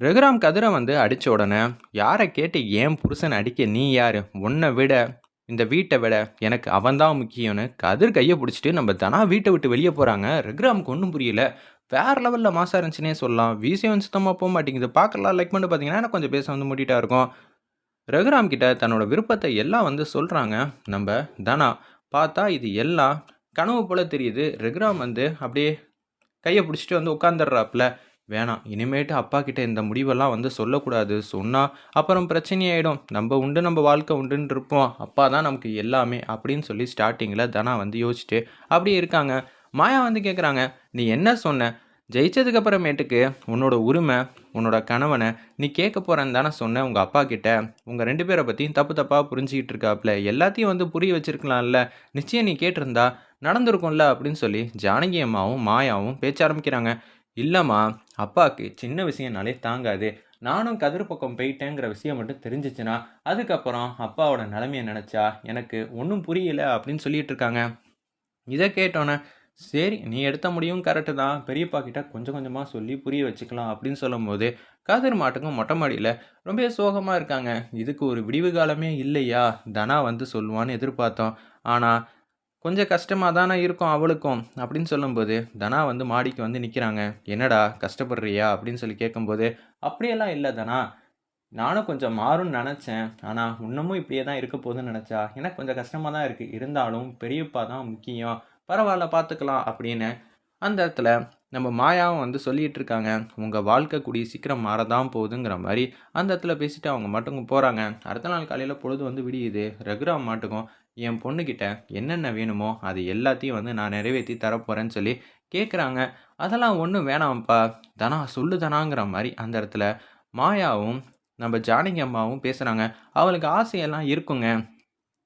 ரகுராம் கதிரை வந்து அடித்த உடனே யாரை கேட்டு ஏன் புருஷன் அடிக்க நீ யார்? உன்னை விட இந்த வீட்டை விட எனக்கு அவன்தான் முக்கியம்னு கதிர் கையை பிடிச்சிட்டு நம்ம தனா வீட்டை விட்டு வெளியே போகிறாங்க ரகுராமுக்கு ஒன்றும் புரியல. வேறு லெவலில் மாசாக இருந்துச்சுன்னே சொல்லலாம். விசியம் சுத்தமாக போக மாட்டேங்குது. பார்க்கலாம் லைக் பண்ணி பார்த்தீங்கன்னா எனக்கு கொஞ்சம் பேச வந்து மூட்டிகிட்டா இருக்கும். ரகுராம் கிட்ட தன்னோட விருப்பத்தை எல்லாம் வந்து சொல்கிறாங்க நம்ம தனா பார்த்தா இது எல்லாம் கனவு போல் தெரியுது. ரகுராம் வந்து அப்படியே கையை பிடிச்சிட்டு வந்து உட்காந்துடுறாப்புல வேணாம். இனிமேட்டு அப்பா கிட்ட இந்த முடிவெல்லாம் வந்து சொல்லக்கூடாது. சொன்னால் அப்புறம் பிரச்சனையாயிடும். நம்ம உண்டு நம்ம வாழ்க்கை உண்டுன்னு இருப்போம். அப்பா தான் நமக்கு எல்லாமே அப்படின்னு சொல்லி ஸ்டார்டிங்கில் தனா வந்து யோசிச்சுட்டு அப்படியே இருக்காங்க. மாயா வந்து கேட்குறாங்க நீ என்ன சொன்ன? ஜெயிச்சதுக்கு அப்புறமேட்டுக்கு உன்னோட உரிமை உன்னோட கணவனை நீ கேட்க போகிறேன்னு தானே சொன்னேன் உங்கள் அப்பா கிட்ட. உங்கள் ரெண்டு பேரை பற்றியும் தப்பு தப்பாக புரிஞ்சுக்கிட்டு இருக்காப்புல எல்லாத்தையும் வந்து புரிய வச்சுருக்கலாம்ல. நிச்சயம் நீ கேட்டிருந்தா நடந்திருக்கும்ல அப்படின்னு சொல்லி ஜானகி அம்மாவும் மாயாவும் பேச்ச ஆரம்பிக்கிறாங்க. இல்லைம்மா அப்பாவுக்கு சின்ன விஷயம்னாலே தாங்காது. நானும் கதிர் பக்கம் போயிட்டேங்கிற விஷயம் மட்டும் தெரிஞ்சிச்சுன்னா அதுக்கப்புறம் அப்பாவோட நிலைமையை நினச்சா எனக்கு ஒன்றும் புரியல அப்படின்னு சொல்லிட்டு இருக்காங்க இதை கேட்டோன்னே சரி நீ எடுத்த முடியும் கரெக்டு தான். பெரியப்பா கிட்ட கொஞ்சம் கொஞ்சமாக சொல்லி புரிய வச்சுக்கலாம் அப்படின்னு சொல்லும்போது கதிர் மாட்டுக்கும் மொட்டை மாடியில் ரொம்ப சோகமாக இருக்காங்க. இதுக்கு ஒரு விடிவு காலமே இல்லையா? தனா வந்து சொல்லுவான்னு எதிர்பார்த்தோம். ஆனால் கொஞ்சம் கஷ்டமாக தானே இருக்கும் அவளுக்கும் அப்படின்னு சொல்லும்போது தனா வந்து மாடிக்கு வந்து நிற்கிறாங்க என்னடா கஷ்டப்படுறியா? அப்படின்னு சொல்லி கேட்கும்போது அப்படியெல்லாம் இல்லை தனா. நானும் கொஞ்சம் மாறும்னு நினச்சேன். ஆனால் இன்னமும் இப்படியே தான் இருக்க போதுன்னு நினச்சா எனக்கு கொஞ்சம் கஷ்டமாக தான் இருக்குது இருந்தாலும் பெரியப்பா தான் முக்கியம். பரவாயில்ல பார்த்துக்கலாம் அப்படின்னு அந்த இடத்துல நம்ம மாயாவும் வந்து சொல்லிகிட்டு இருக்காங்க. உங்கள் வாழ்க்கை கூடிய சீக்கிரம் மாறதான் போகுதுங்கிற மாதிரி அந்த இடத்துல பேசிட்டு அவங்க மட்டும் போகிறாங்க அடுத்த நாள் காலையில் பொழுது வந்து விடியுது. ரகுராம் மாட்டுக்கும் என் பொண்ணுக்கிட்ட என்னென்ன வேணுமோ அது எல்லாத்தையும் வந்து நான் நிறைவேற்றி தரப்போகிறேன்னு சொல்லி கேட்குறாங்க அதெல்லாம் ஒன்றும் வேணாம்ப்பா. தனா சொல்லுதனாங்கிற மாதிரி அந்த இடத்துல மாயாவும் நம்ம ஜானகி அம்மாவும் பேசுகிறாங்க அவளுக்கு ஆசையெல்லாம் இருக்குங்க.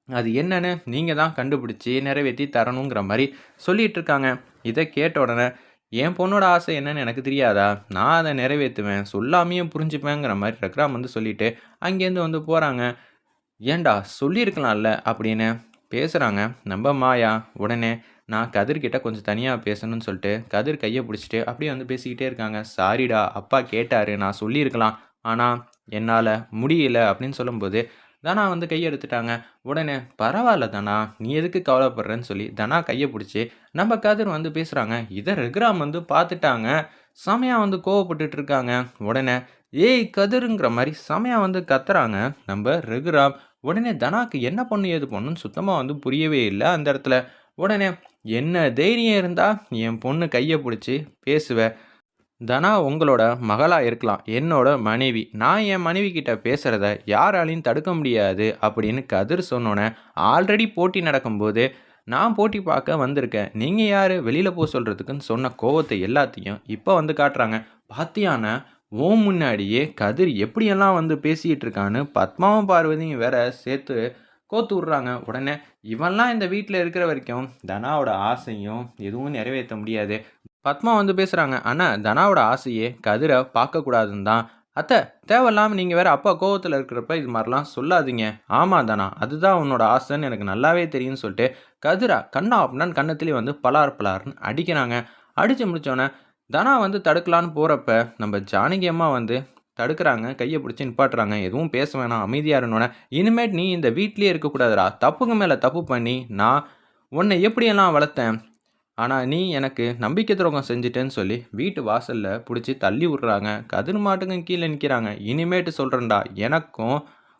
அது என்னன்னு நீங்கள் தான் கண்டுபிடிச்சி நிறைவேற்றி தரணுங்கிற மாதிரி சொல்லிகிட்டு இருக்காங்க. இதை கேட்ட உடனே என் பொண்ணோட ஆசை என்னன்னு எனக்கு தெரியாதா? நான் அதை நிறைவேற்றுவேன் சொல்லாமையும் புரிஞ்சுப்பேங்கிற மாதிரி ரக்ராம் வந்து சொல்லிவிட்டு அங்கேருந்து வந்து போகிறாங்க ஏண்டா சொல்லியிருக்கலாம்ல அப்படின்னு பேசுகிறாங்க நம்ம மாயா உடனே நான் கதிர்கிட்ட கொஞ்சம் தனியாக பேசணும்னு சொல்லிட்டு கதிர் கையை பிடிச்சிட்டு அப்படியே வந்து பேசிக்கிட்டே இருக்காங்க. சாரிடா அப்பா கேட்டார் நான் சொல்லியிருக்கலாம். ஆனால் என்னால் முடியல அப்படின்னு சொல்லும்போது தனா வந்து கையை எடுத்துட்டாங்க. உடனே பரவாயில்ல தனா நீ எதுக்கு கவலைப்படுறேன்னு சொல்லி தனா கையை பிடிச்சி நம்ம கதிர் வந்து பேசுகிறாங்க இதை ரெகுராம் வந்து பார்த்துட்டாங்க செமையாக வந்து கோவப்பட்டுட்டு இருக்காங்க. உடனே ஏய் கதிருங்கிற மாதிரி செமையாக வந்து கத்துறாங்க. நம்ம ரெகுராம் உடனே தனாக்கு என்ன பண்ணு ஏது பண்ணுன்னு சுத்தமாக வந்து புரியவே இல்லை. அந்த இடத்துல உடனே என்ன தைரியம் இருந்தால் என் பொண்ணு கையை பிடிச்சி பேசுவேன் தனா உங்களோட மகளாக இருக்கலாம் என்னோட மனைவி. நான் என் மனைவி கிட்ட பேசுகிறத யாராலையும் தடுக்க முடியாது அப்படின்னு கதிர் சொன்னோன்னே ஆல்ரெடி போட்டி நடக்கும்போது நான் போட்டி பார்க்க வந்திருக்கேன். நீங்கள் யார்? வெளியில் போக சொல்கிறதுக்குன்னு சொன்ன கோவத்தை எல்லாத்தையும் இப்போ வந்து காட்டுறாங்க. பாத்தியான ஓ முன்னாடியே கதிர் எப்படியெல்லாம் வந்து பேசிகிட்டு இருக்கான்னு பத்மாவும் பார்வதியும் வேற சேர்த்து கோத்து விட்றாங்க. உடனே இவன்லாம் இந்த வீட்டில் இருக்கிற வரைக்கும் தனாவோட ஆசையும் எதுவும் நிறைவேற்ற முடியாது. பத்மா வந்து பேசுகிறாங்க ஆனால் தனாவோட ஆசையே கதிரை பார்க்கக்கூடாதுன்னு தான். அத்தை தேவையில்லாமல் நீங்கள் வேறு அப்பா கோவத்தில் இருக்கிறப்ப இது மாதிரிலாம் சொல்லாதீங்க. ஆமாம் தானா அதுதான் உன்னோட ஆசைன்னு எனக்கு நல்லாவே தெரியும்னு சொல்லிட்டு கதிரா கண்ணா அப்படின்னா கண்ணத்துலேயே வந்து பலார் பலார்னு அடிக்கிறாங்க அடித்து முடித்தோன்னே தனா வந்து தடுக்கலான்னு போகிறப்ப நம்ம ஜானகி அம்மா வந்து தடுக்கிறாங்க கையை பிடிச்சி நிப்பாட்டுறாங்க. எதுவும் பேச வேணாம் அமைதியாக இருந்தோன்னே இனிமேட் நீ இந்த வீட்லேயே இருக்கக்கூடாதுடா தப்புக்கு மேலே தப்பு பண்ணி நான் உன்னை எப்படியெல்லாம் வளர்த்தேன்? ஆனால் நீ எனக்கு நம்பிக்கை துரோகம் செஞ்சுட்டேன்னு சொல்லி வீட்டு வாசலில் பிடிச்சி தள்ளி விட்றாங்க. கதிர் மாட்டுக்கும் கீழே நிற்கிறாங்க இனிமேட்டு சொல்கிறேன்டா எனக்கும்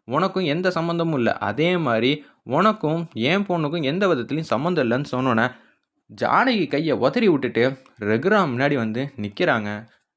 உனக்கும் எந்த சம்மந்தமும் இல்லை. அதே மாதிரி உனக்கும் என் பொண்ணுக்கும் எந்த விதத்துலையும் சம்மந்தம் இல்லைன்னு சொன்னோன்னே ஜானகி கையை உதறி விட்டுட்டு ரெகுராம் முன்னாடி வந்து நிற்கிறாங்க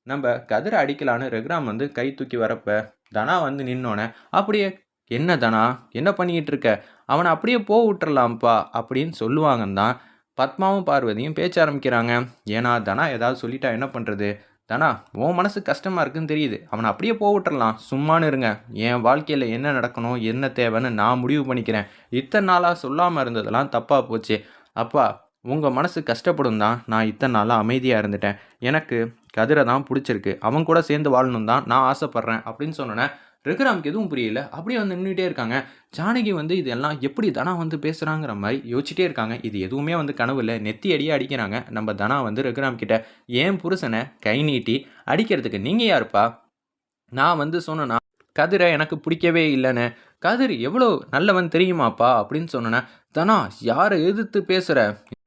நம்ம கதிரை அடிக்கலான்னு ரெகுராம் வந்து கை தூக்கி வரப்ப தனா வந்து நின்னோன்னே அப்படியே என்ன தனா? என்ன பண்ணிக்கிட்டு இருக்க? அவனை அப்படியே போக விட்டுறலாம்ப்பா அப்படின்னு சொல்லுவாங்கன்னு தான் பத்மாவும் பார்வதியும் பேச்ச ஆரம்பிக்கிறாங்க. ஏன்னா தனா ஏதாவது சொல்லிட்டா என்ன பண்ணுறது தனா உன் மனசு கஷ்டமாக இருக்குன்னு தெரியுது. அவனை அப்படியே போவிட்டுறலாம் சும்மானு இருங்க. என் வாழ்க்கையில் என்ன நடக்கணும் என்ன தேவைன்னு நான் முடிவு பண்ணிக்கிறேன். இத்தனை நாளாக சொல்லாமல் இருந்ததெல்லாம் தப்பாக போச்சு. அப்பா உங்கள் மனசு கஷ்டப்படும் தான் நான் இத்தனை நாளாக அமைதியாக இருந்துட்டேன். எனக்கு கதிரை தான் பிடிச்சிருக்கு. அவன் கூட சேர்ந்து வாழணும் தான் நான் ஆசைப்பட்றேன் அப்படின்னு சொன்னோன்னே ரகுராமுக்கு எதுவும் புரியல. அப்படியே வந்து நின்றுட்டே இருக்காங்க. ஜானகி வந்து இதெல்லாம் எப்படி தனா வந்து பேசுகிறாங்கிற மாதிரி யோசிச்சிட்டே இருக்காங்க. இது எதுவுமே வந்து கனவு இல்லை. நெத்தி அடியே அடிக்கிறாங்க. நம்ம தனா வந்து ரகுராம் கிட்ட ஏன் புருஷனை கை நீட்டி அடிக்கிறதுக்கு நீங்கள் யாருப்பா? நான் வந்து சொன்னேன்னா கதிரை எனக்கு பிடிக்கவே இல்லைன்னு. கதிர் எவ்வளோ நல்லவன் தெரியுமாப்பா? அப்படின்னு சொன்னேன்னா தனா யாரை எதிர்த்து பேசுகிற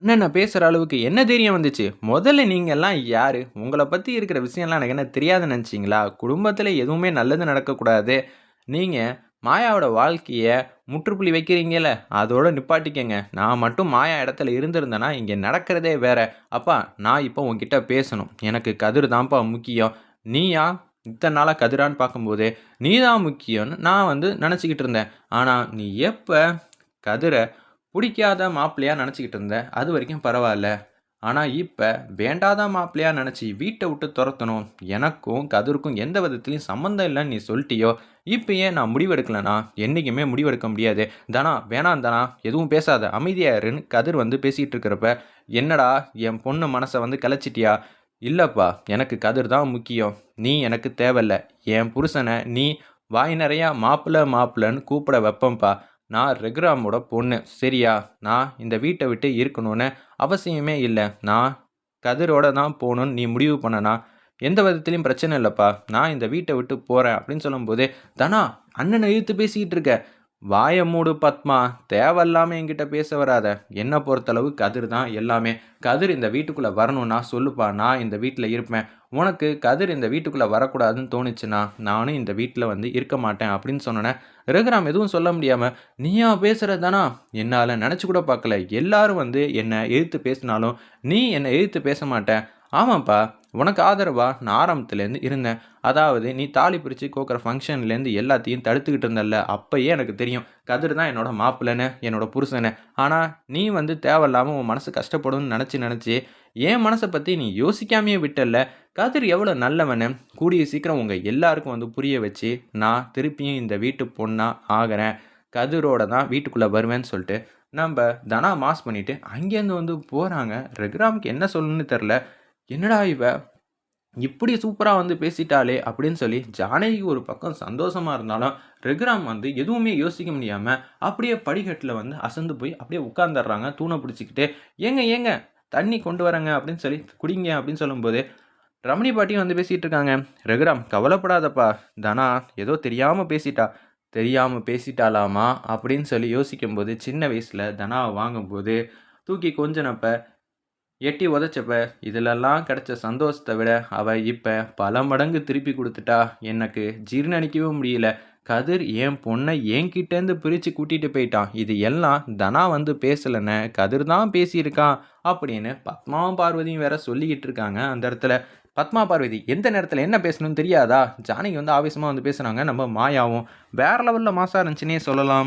என்னென்ன பேசுகிற அளவுக்கு? என்ன தைரியம் வந்துச்சு? முதல்ல நீங்கள் எல்லாம் யார்? உங்களை பற்றி இருக்கிற விஷயம்லாம் எனக்கு என்ன தெரியாதுன்னு நினச்சிங்களா? குடும்பத்தில் எதுவுமே நல்லது நடக்கக்கூடாது. நீங்கள் மாயாவோட வாழ்க்கையை முற்றுப்புள்ளி வைக்கிறீங்கல்ல அதோட நிப்பாட்டிக்கங்க. நான் மட்டும் மாயா இடத்துல இருந்திருந்தேன்னா இங்கே நடக்கிறதே வேற. அப்பா நான் இப்போ உங்ககிட்ட பேசணும். எனக்கு கதிர் தான்ப்பா முக்கியம். நீயா? இத்தனை நாளாக கதிரான்னு பார்க்கும்போது நீ தான் முக்கியம்னு நான் வந்து நினச்சிக்கிட்டு இருந்தேன். ஆனால் நீ எப்போ கதிரை பிடிக்காத மாப்பிள்ளையாக நினச்சிக்கிட்டு இருந்தேன் அது வரைக்கும் பரவாயில்ல. ஆனால் இப்போ வேண்டாத மாப்பிள்ளையாக நினச்சி வீட்டை விட்டு துரத்தணும். எனக்கும் கதிருக்கும் எந்த விதத்துலையும் சம்மந்தம் இல்லைன்னு நீ சொல்லிட்டியோ? இப்போ ஏன் நான் முடிவெடுக்கலனா? என்றைக்குமே முடிவெடுக்க முடியாது. தானா வேணாம் தானா எதுவும் பேசாத. அமைதியாருன்னு கதிர் வந்து பேசிகிட்டு இருக்கிறப்ப என்னடா என் பொண்ணு மனசை வந்து கலைச்சிட்டியா? இல்லைப்பா எனக்கு கதிர் தான் முக்கியம். நீ எனக்கு தேவையில்ல. என் புருஷனை நீ வாய் நிறையா மாப்பிள்ளை மாப்பிள்ளன்னு கூப்பிட வைப்பேன்ப்பா. நான் ரெகுராமோட பொண்ணு. சரியா? நான் இந்த வீட்டை விட்டு இருக்கணும்னு அவசியமே இல்லை. நான் கதிரோட தான் போகணுன்னு நீ முடிவு பண்ணனா? எந்த விதத்துலையும் பிரச்சனை இல்லைப்பா. நான் இந்த வீட்டை விட்டு போகிறேன் அப்படின்னு சொல்லும்போது தனா அண்ணனை இழுத்து பேசிக்கிட்டு இருக்க. வாய மூடு பத்மா தேவையில்லாமல் என்கிட்ட பேச வராத. என்னை பொறுத்தளவு கதிர் தான் எல்லாமே. கதிர் இந்த வீட்டுக்குள்ளே வரணும்னா சொல்லுப்பா நான் இந்த வீட்டில் இருப்பேன். உனக்கு கதிர் இந்த வீட்டுக்குள்ளே வரக்கூடாதுன்னு தோணுச்சுன்னா நானும் இந்த வீட்டில் வந்து இருக்க மாட்டேன் அப்படின்னு சொன்னேன் ரகுராம் எதுவும் சொல்ல முடியாமல் நீயா பேசுகிறது தானா? என்னால் நினச்சி கூட பார்க்கல. எல்லாரும் வந்து என்னை எழுத்து பேசினாலும் நீ என்னை எழுத்து பேச மாட்டேன் ஆமாப்பா உனக்கு ஆதரவாக நான் ஆரம்பத்துலேருந்து இருந்தேன். அதாவது நீ தாலி பிரித்து கோக்குற ஃபங்க்ஷன்லேருந்து எல்லாத்தையும் தடுத்துக்கிட்டு இருந்தல்ல. அப்போயே எனக்கு தெரியும் கதிர் தான் என்னோட மாப்பிள்ளைன்னு என்னோட புருஷனை ஆனால் நீ வந்து தேவையில்லாமல் உன் மனசு கஷ்டப்படும்னு நினச்சி நினச்சி என் மனசை பற்றி நீ யோசிக்காமையே விட்டல கதிர் எவ்வளோ நல்லவனு கூடிய சீக்கிரம் உங்கள் எல்லாருக்கும் வந்து புரிய வச்சு நான் திருப்பியும் இந்த வீட்டு பொண்ணாக ஆகிறேன். கதிரோட தான் வீட்டுக்குள்ளே வருவேன்னு சொல்லிட்டு நம்ம தனா மாஸ் பண்ணிவிட்டு அங்கேருந்து வந்து போகிறாங்க ரகுராமுக்கு என்ன சொல்லணும்னு தெரில என்னடா இவ? இப்படி சூப்பராக வந்து பேசிட்டாளே அப்படின்னு சொல்லி ஜானகி ஒரு பக்கம் சந்தோஷமாக இருந்தாலும் ரெகுராம் வந்து எதுவுமே யோசிக்க முடியாமல் அப்படியே படிக்கட்டில் வந்து அசந்து போய் அப்படியே உட்காந்துடுறாங்க தூணை பிடிச்சிக்கிட்டு ஏங்க ஏங்க தண்ணி கொண்டு வரேங்க அப்படின்னு சொல்லி குடிங்க அப்படின்னு சொல்லும்போது ரமணி பாட்டியும் வந்து பேசிகிட்டு இருக்காங்க. ரகுராம் கவலைப்படாதப்பா. தனா ஏதோ தெரியாமல் பேசிட்டா. தெரியாமல் பேசிட்டாலாமா அப்படின்னு சொல்லி யோசிக்கும்போது சின்ன வயசில் தனாவை வாங்கும்போது தூக்கி கொஞ்சனப்ப எட்டி உதச்சப்ப இதிலெல்லாம் கிடைச்ச சந்தோஷத்தை விட அவள் இப்போ பல மடங்கு திருப்பி கொடுத்துட்டா எனக்கு ஜீர்ணிக்கவும் முடியல. கதிர் என் பொண்ணை என்கிட்டேருந்து பிரித்து கூட்டிகிட்டு போயிட்டான். இது எல்லாம் தனா வந்து பேசலைன்னு கதிர் தான் பேசியிருக்கான் அப்படின்னு பத்மாவும் பார்வதியும் வேற சொல்லிக்கிட்டு இருக்காங்க அந்த இடத்துல. பத்மா பார்வதி எந்த நேரத்தில் என்ன பேசணும்னு தெரியாதா? ஜானகி வந்து ஆவேசமாக வந்து பேசுகிறாங்க நம்ம மாயாவும் வேற லெவலில் மாசா இருந்துச்சுன்னே சொல்லலாம்.